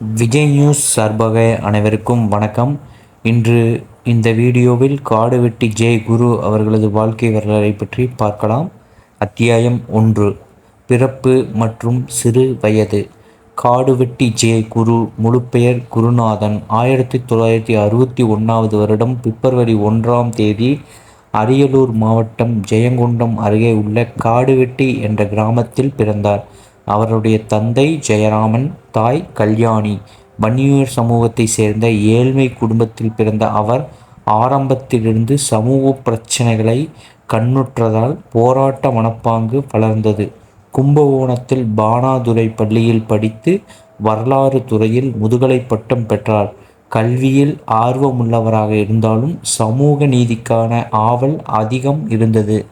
Vijay news சார்பாக அனைவருக்கும் வணக்கம். இன்று இந்த வீடியோவில் காடுவெட்டி ஜெய் குரு அவர்களது வாழ்க்கை வரலாறை பற்றி பார்க்கலாம். அத்தியாயம் ஒன்று. பிறப்பு மற்றும் சிறு வயது. காடுவெட்டி ஜெய் குரு முழுப்பெயர் குருநாதன். ஆயிரத்தி தொள்ளாயிரத்தி அறுபத்தி ஒன்றாவது வருடம் பிப்ரவரி ஒன்றாம் தேதி அரியலூர் மாவட்டம் ஜெயங்கொண்டம் அருகே உள்ள காடுவெட்டி என்ற கிராமத்தில் பிறந்தார். அவருடைய தந்தை ஜெயராமன் தாய் கல்யாணி வன்னியூர் சமூகத்தை சேர்ந்த ஏழ்மை குடும்பத்தில் பிறந்த அவர் ஆரம்பத்திலிருந்து சமூக பிரச்சனைகளை கண்ணுற்றதால் போராட்ட மனப்பாங்கு வளர்ந்தது. கும்பகோணத்தில் பானாதுரை பள்ளியில் படித்து வரலாறு துறையில் முதுகலை பட்டம் பெற்றார். கல்வியில் ஆர்வமுள்ளவராக இருந்தாலும் சமூக நீதிக்கான ஆவல் அதிகம் இருந்தது.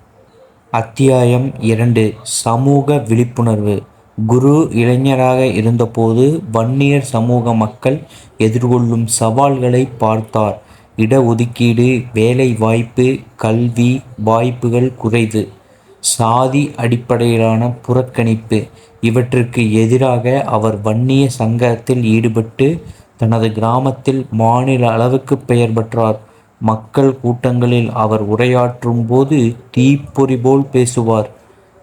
அத்தியாயம் இரண்டு சமூக விழிப்புணர்வு. குரு இளைஞராக இருந்தபோது வன்னியர் சமூக மக்கள் எதிர்கொள்ளும் சவால்களை பார்த்தார். இடஒதுக்கீடு வேலை வாய்ப்பு கல்வி வாய்ப்புகள் குறைவு சாதி அடிப்படையிலான புறக்கணிப்பு இவற்றிற்கு எதிராக அவர் வன்னிய சங்கத்தில் ஈடுபட்டு தனது கிராமத்தில் மாநில அளவுக்கு பெயர் பெற்றார். மக்கள் கூட்டங்களில் அவர் உரையாற்றும் போது தீப்பொறி போல் பேசுவார்.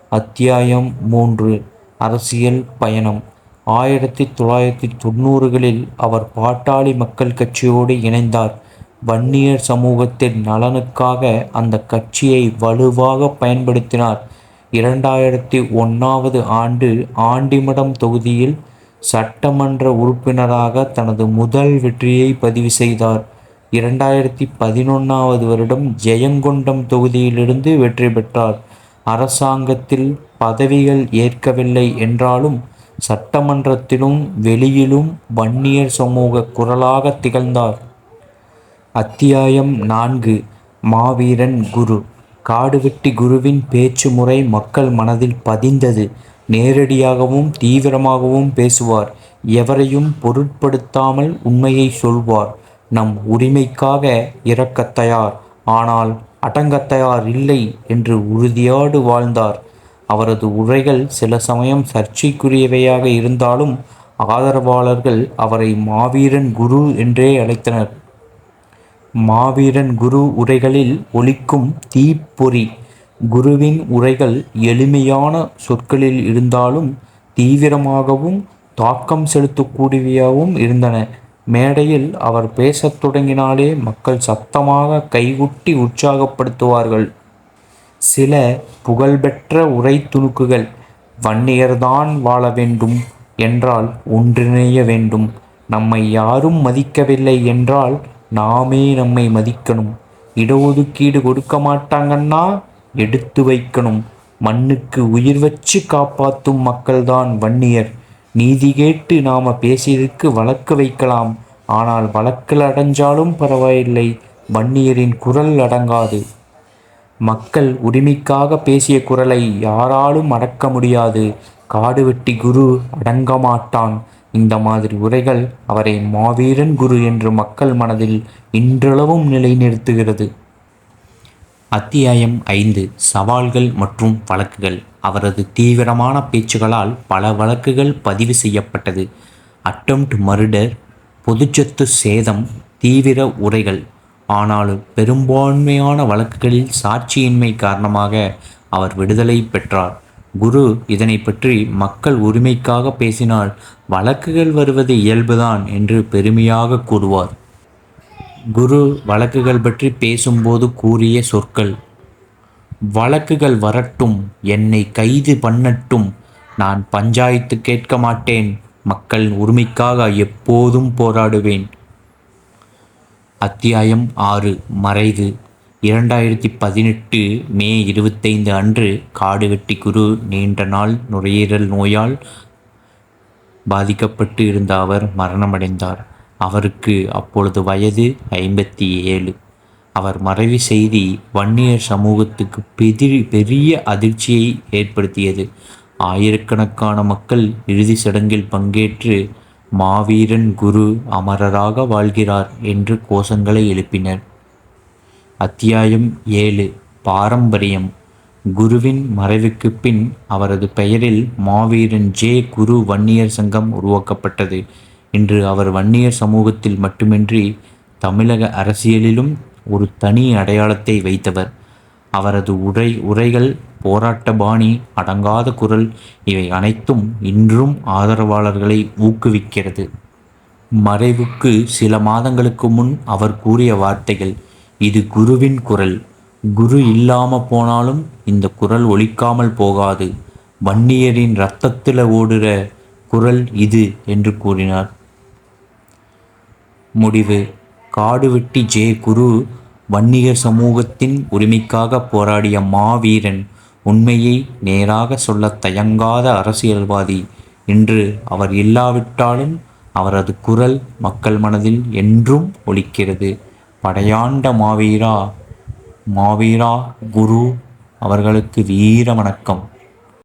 அத்தியாயம் மூன்று. அரசியல் பயணம். ஆயிரத்தி தொள்ளாயிரத்தி தொண்ணூறுகளில் அவர் பாட்டாளி மக்கள் கட்சியோடு இணைந்தார். வன்னியர் சமூகத்தின் நலனுக்காக அந்த கட்சியை வலுவாக பயன்படுத்தினார். இரண்டாயிரத்தி ஒன்றாவது ஆண்டு ஆண்டிமடம் தொகுதியில் சட்டமன்ற உறுப்பினராக தனது முதல் வெற்றியை பதிவு செய்தார். இரண்டாயிரத்தி பதினொன்றாவது வருடம் ஜெயங்கொண்டம் தொகுதியிலிருந்து வெற்றி பெற்றார். அரசாங்கத்தில் பதவிகள் ஏற்கவில்லை என்றாலும் சட்டமன்றத்திலும் வெளியிலும் வன்னியர் சமூக குரலாக திகழ்ந்தார். அத்தியாயம் நான்கு. மாவீரன் குரு. காடுவெட்டி குருவின் பேச்சு முறை மக்கள் மனதில் பதிந்தது. நேரடியாகவும் தீவிரமாகவும் பேசுவார். எவரையும் பொருட்படுத்தாமல் உண்மையை சொல்வார். நம் உரிமைக்காக இறக்க தயார். ஆனால் அடங்கத்தையார் இல்லை என்று உறுதியோடு வாழ்ந்தார். அவரது உரைகள் சில சமயம் சர்ச்சைக்குரியவையாக இருந்தாலும் ஆதரவாளர்கள் அவரை மாவீரன் குரு என்றே அழைத்தனர். மாவீரன் குரு உரைகளில் ஒலிக்கும் தீப்பொறி. குருவின் உரைகள் எளிமையான சொற்களில் இருந்தாலும் தீவிரமாகவும் தாக்கம் செலுத்தக்கூடியவையாகவும் இருந்தன. மேடையில் அவர் பேசத் தொடங்கினாலே மக்கள் சத்தமாக கைகுட்டி உற்சாகப்படுத்துவார்கள். சில புகழ்பெற்ற உரை துணுக்குகள் வன்னியர்தான் வாழ வேண்டும் என்றால் ஒன்றிணைய வேண்டும் நம்மை யாரும் மதிக்கவில்லை என்றால் நாமே நம்மை மதிக்கணும் இடஒதுக்கீடு கொடுக்க மாட்டாங்கன்னா எடுத்து வைக்கணும் மண்ணுக்கு உயிர் வச்சு காப்பாற்றும் மக்கள்தான் வன்னியர் நீதி கேட்டு நாம பேசியதுக்கு வழக்கு வைக்கலாம். ஆனால் வழக்கில் அடைஞ்சாலும் பரவாயில்லை வன்னியரின் குரல் அடங்காது. மக்கள் உரிமைக்காக பேசிய குரலை யாராலும் அடக்க முடியாது. காடு வெட்டி குரு அடங்க மாட்டான் இந்த மாதிரி உரைகள் அவரை மாவீரன் குரு என்று மக்கள் மனதில் இன்றளவும் நிலைநிறுத்துகிறது. அத்தியாயம் ஐந்து. சவால்கள் மற்றும் வழக்குகள். அவரது தீவிரமான பேச்சுகளால் பல வழக்குகள் பதிவு செய்யப்பட்டது. அட்டம்ட் மர்டர் பொதுச்சொத்து சேதம் தீவிர உரைகள். ஆனாலும் பெரும்பான்மையான வழக்குகளில் சாட்சியின்மை காரணமாக அவர் விடுதலை பெற்றார். குரு இதனை பற்றி மக்கள் உரிமைக்காக பேசினால் வழக்குகள் வருவது இயல்புதான் என்று பெருமையாக கூறுவார். குரு வழக்குகள் பற்றி பேசும்போது கூறிய சொற்கள் வழக்குகள் வரட்டும் என்னை கைது பண்ணட்டும் நான் பஞ்சாயத்து கேட்க மாட்டேன் மக்கள் உரிமைக்காக எப்போதும் போராடுவேன் அத்தியாயம் ஆறு மறைவு. இரண்டாயிரத்தி பதினெட்டு மே இருபத்தைந்து அன்று காடுவெட்டி குரு நீண்ட நாள் நுரையீரல் நோயால் பாதிக்கப்பட்டு இருந்த அவர் மரணமடைந்தார். அவருக்கு அப்பொழுது வயது ஐம்பத்தி ஏழு அவர் மறைவு செய்தி வன்னியர் சமூகத்துக்கு பெதிரி பெரிய அதிர்ச்சியை ஏற்படுத்தியது. ஆயிரக்கணக்கான மக்கள் இறுதி சடங்கில் பங்கேற்று மாவீரன் குரு அமரராக வாழ்கிறார் என்று கோஷங்களை எழுப்பினர். அத்தியாயம் ஏழு. பாரம்பரியம். குருவின் மறைவுக்கு பின் அவரது பெயரில் மாவீரன் ஜே குரு வன்னியர் சங்கம் உருவாக்கப்பட்டது. இன்று அவர் வன்னியர் சமூகத்தில் மட்டுமின்றி தமிழக அரசியலிலும் ஒரு தனி அடையாளத்தை வைத்தவர். அவரது உரை உரைகள் போராட்ட பாணி அடங்காத குரல் இவை அனைத்தும் இன்றும் ஆதரவாளர்களை ஊக்குவிக்கிறது. மறைவுக்கு சில மாதங்களுக்கு முன் அவர் கூறிய வார்த்தைகள் இது குருவின் குரல். குரு இல்லாம போனாலும் இந்த குரல் ஒழிக்காமல் போகாது. வன்னியரின் இரத்தத்தில் ஓடுற குரல் இது என்று கூறினார். முடிவு. காடுவெட்டி ஜே. குரு வன்னியர் சமூகத்தின் உரிமைக்காக போராடிய மாவீரன் உண்மையை நேராக சொல்லத் தயங்காத அரசியல்வாதி. இன்று அவர் இல்லாவிட்டாலும் அவரது குரல் மக்கள் மனதில் என்றும் ஒலிக்கிறது. படையாண்ட மாவீரா மாவீரா குரு அவர்களுக்கு வீர வணக்கம்